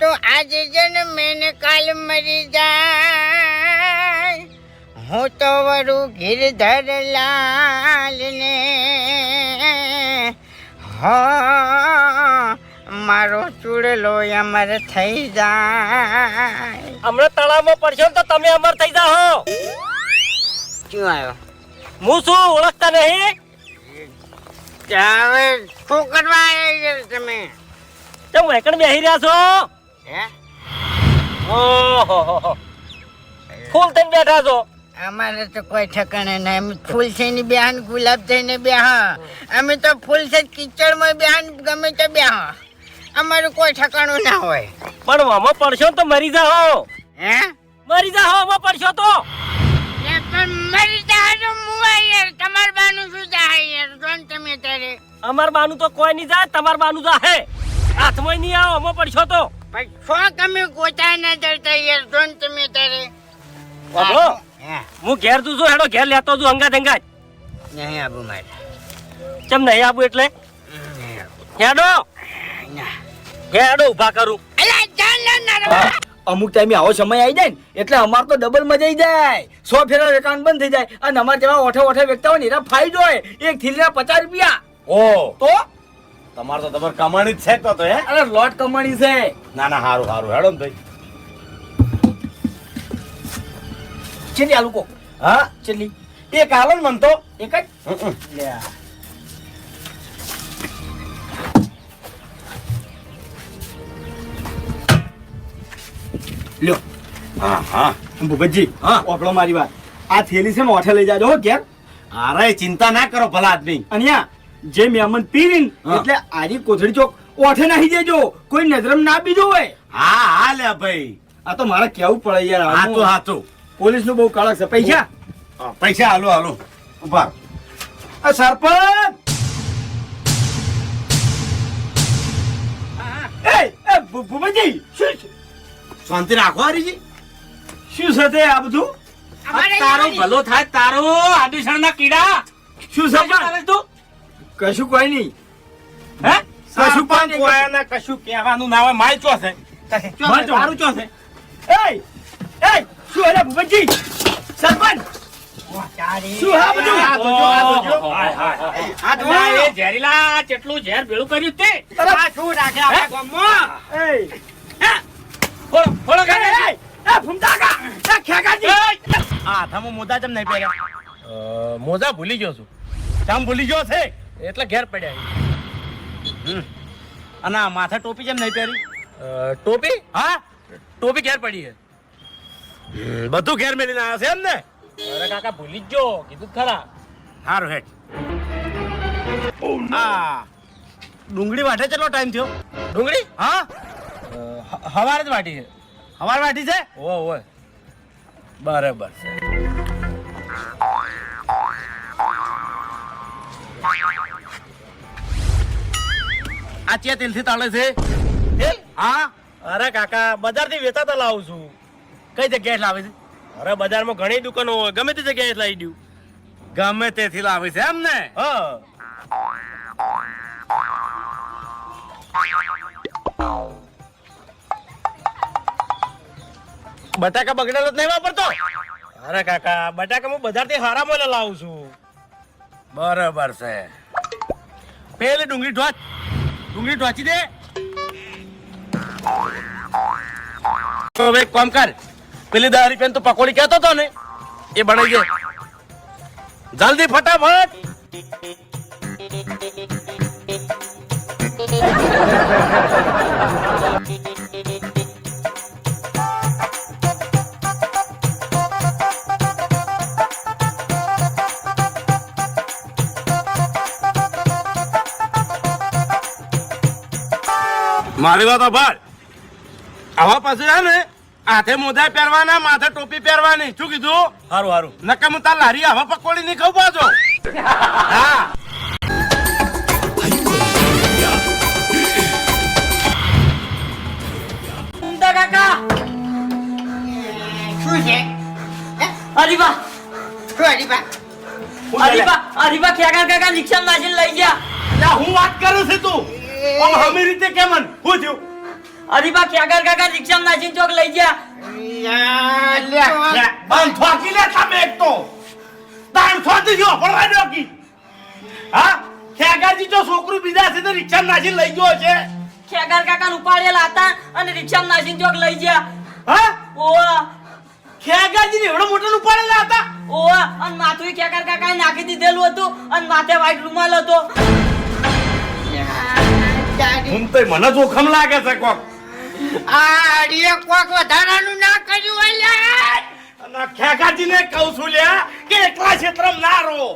તો આજ જન્મે ને કાલ મરી જાય. હું તો વરું ગિરધર લાલ ને હા મારો ચૂડેલો અમર થઈ જાય. હમણાં તળાવમાં પડશો તો તમે અમર થઈ જાઓ. શું આવ્યો? હું શું ઓળખતા નહીં? હવે શું કરવા આવ્યા છો તમે? તો વેકણ બેહી રહ્યા છો. હે? ઓહો ફૂલ થઈને બેઠા છો. અમારે તો કોઈ ઠકાણે નહીં. અમે ફૂલ થઈને બેહાન ગુલાબ થઈને બેહા. અમે તો ફૂલ છે કિચડમાં બેહાન ગમે તે બેહા. અમારું કોઈ ઠકાણું ના હોય. પણ અમે પડશો તો મરી જાઓ. હે? મરી જાઓ અમે પડશો તો. પણ મરી જાઓ તો મુવા યાર તમાર બાનું શું જાય યાર? જોન તમે તારે અમાર બાનું તો કોઈ નહીં જાય તમાર બાનું જાહે. હાથમાં નહીં આવો અમે પડશો તો. પણ છો તમે ગોતા ના ડરતા યાર? જોન તમે તારે બાબો હું. ઘેર તું છું હેડો ઘેર લેતો છું અંગા ધંગા નહીં આબુ મારે. ચમ નહીં આબુ એટલે? હેડો. ના. હેડો ઊભા કરું. અલા જાન ના ના અમુક ટાઈમે આવો સમય આવી જાય ને એટલે અમાર તો ડબલ મજા આવી જાય. સો ફેરા એકાઉન્ટ બંધ થઈ જાય. અને અમાર જેવા ઓઠે ઓઠે વ્યક્તિ હોય ને એના ફાયદો હોય એક થીલીના પચાસ રૂપિયા. ઓ. તો? તમારે તો તમારે કમાણી જ છે તો તો હે? અરે લોટ કમાણી છે. ના ના હારું હારું. હેડો ને ભાઈ. ચેલી આ લોકો હા? ચેલી. એક હાલો ને મન તો. એક જ? લે લ્યો. હા હા. ભૂપતજી હા. ઓપડો મારી વાત. આ થેલી છે ને ઓઠે લઈ જાજો હો ઘેર. અરે ચિંતા ના કરો ભલા આદમી. અહીંયા જે મેમન પીરીન હા. એટલે આરી કોથળી ચોક ઓઠે નાખી દેજો. કોઈ નજરમ ના બીજો હોય. હા હા લે ભાઈ. આ તો મારે કેવું પડે યાર હાચું હાચું. પોલીસનું બહુ કડક છે. પૈસા? હા, પૈસા હાલો હાલો. ઊભા સરપંચ! એ ભૂપતજી શું છે? શાંતિ રાખો હરીજી. શું છે તે આ બધું? તારો ભલો થાય તારો આદિશણ ના કીડા. શું છે સરપંચ તું? કશું કોઈ નહીં. હે? કશું પણ સરપંચ કોયાને કશું કહેવાનું ના હોય. માય ચો છે? માર ચો. છે? એ એ શું અરે ભૂપતજી? સરપંચ? શું બધું? આ એ ઝેરીલા કેટલું ઝેર ભેળું કર્યું તે. શું રાખે આપણા ગામમાં? એ ફોડો ફોડો એ, કરે એ, એ, ભૂમતાકા, આ હાથામાં મોજા જમ નહીં પહેર્યા? મોજા ભૂલી ગયો છું. ચામ ભૂલી ગયો છે? એટલે ઘેર પડ્યા અને આ માથે ટોપી જેમ નહીં પહેરી? ટોપી? હા? ટોપી ઘેર પડી છે. બધું ઘેર મેલીને આવ્યા છે એમ ને? અરે કાકા ભૂલી જ ગયો. કીધું ખરા. સારું હેઠ. આ ડુંગળી વાટે કેટલો ટાઈમ થયો? ડુંગળી? હા હ- હવારે જ વાટી છે. હવાર વાટી છે? ઓ ઓ બરાબર છે. આ ચે તેલથી તાળે છે? તેલ હા? અરે કાકા બજારથી વેચાતા લાવું છું. કઈ જગ્યાએ લાવે છે? અરે બજારમાં ઘણી દુકાનો હોય. ગમે તે જગ્યાએ લાવી દઉં. ગમે તેથી લાવે છે એમ ને? હા. બટાકા બગડેલો નહીં વાપરતો? અરે કાકા બટાકા હું બજારથી હારા મોલે લાવું છું. બરાબર છે. પેલી ડુંગળી ઢોચ ડુંગળી ઢોચી દે. હવે કામ કર પેલી દસ પેન તો પકોડી કહેતો હતો ને એ બનાવી દે. જલ્દી ફટાફટ. મારી વાત ભાર આવા પાસે છે ને હાથે મોજા પહેરવાના માથે ટોપી પહેરવાની. શું કીધું? સારું સારું નકમ તાર લારી હવા પકોડી નહીં ખાવ પાછો. હા. શું છે? અરીબા શું હરીબા હરીબા હરીબા કાકા રિક્ષા નાખીને લઈ ગયા. હું વાત કરું છું તું. આમ હમી રીતે કેમ હું થયું? હરીબા ખેગા કાકા રિક્ષા નાખીને ચોક લઈ ગયા. લે, બંધ થોકી લે તમે એક તો. તાણ થોતી જો પડવા દો કી. હા? ખેગાજી તો છોકરું બીજા છે તો રિક્ષા નાખી લઈ ગયો છે. ખેગર કાકા ઉપાડેલા હતા અને રિક્ષા નાખીને ચોક લઈ ગયા. હા? ઓવા. ખેગાજી ને એવડો મોટો ઉપાડેલા હતા? ઓવા અને માથું ખેગર કાકાએ નાખી દીધેલું હતું અને માથે વાઈટ રૂમાલ હતો. તારી હું તો મને જોખમ લાગે છે કોક. આડીએ કોક વધારાનું ના કર્યું અલ્યા અને ખેગાજીને કહું છું લ્યા કે એકલા ક્ષેત્રમાં ના રહો.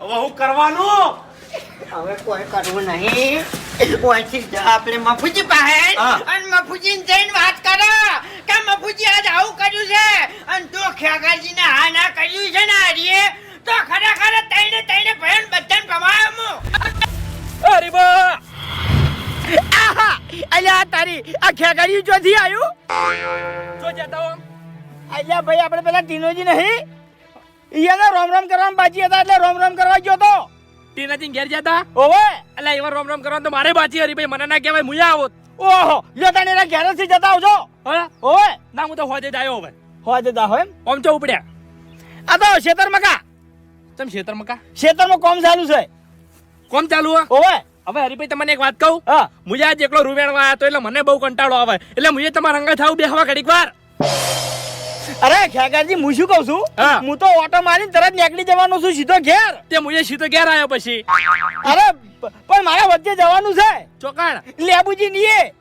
હવે હું કરવાનું? હવે કોઈ કરવું નહીં. ઓછી આપણે મફુજી પાસે અને મફુજી જઈને વાત કરો કે મફુજી આજ આવું કર્યું છે. અને તો ખેગાજી ને હા ના કર્યું છે ને હરીએ તો ખરેખર તઈને તઈને ભયન બધાને ભમાયો અરે આહા! અલ્યા તારી આ ખેગાડી જોથી આવ્યું જો જતા હો. અલ્યા ભાઈ આપણે પેલા ટીનોજી નહીં? ઈયાને રોમ રોમ કરવામાં બાજી હતા એટલે રોમ રોમ કરવા ગયો તો. ટીનાજી ઘેર જતા? ઓવે. એટલે એવા રોમ રોમ કરવાનું તો મારે બાજી હરીભાઈ મને ના કહેવાય મુયા આવો ઓહો લ્યો તને એના ઘેરેથી જતા આવજો. હા? ઓવે. ના હું તો હોજે જ આવ્યો હવે. હોજે હોય એમ. ઓમ ચો ઉપડ્યા? આ તો શેતર મકા. તમ શેતર મકા? શેતરમાં કોમ ચાલુ છે. કોમ ચાલુ હે? ઓવે. હવે હરીભાઈ તમને એક વાત કહું? હા. મુજે આજ એકલો રૂવેણવા આવ્યો તો એટલે મને બહુ કંટાળો આવે. એટલે મુજે તમારા અંગા થાવ બેહવા ઘડીક વાર. અરે ખેગાજી હું શું કહું છું? હું. તો ઓટો મારીને તરત નીકળી જવાનો છું સીધો ઘેર. તે મુજે સીધો ઘેર આવ્યો પછી. અરે પણ મારા વચ્ચે જવાનું છે. ચોકાણ. લેબુજી નીએ.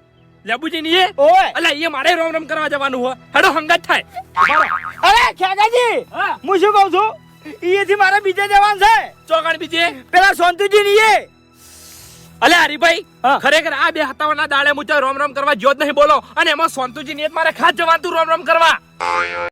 લેબુજી નીએ? એ ઓવે અલા એ મારે રોમ રોમ કરવા જવાનું હો. હેડો હંગત થાય. અરે ખેગાજી હા. હું શું કહું છું? ઈએથી મારે બીજે જવાનું છે. ચોકાણ બીજે? પેલા સોંતુજી નીએ. અલે હરીભાઈ. ખરેખર આ બે હતાવાના દાડે મુજબ રોમ રોમ કરવા જ્યોત નહીં બોલો અને એમાં સોનતુજી નિયત મારે ખાસ જવાનું રોમ રોમ કરવા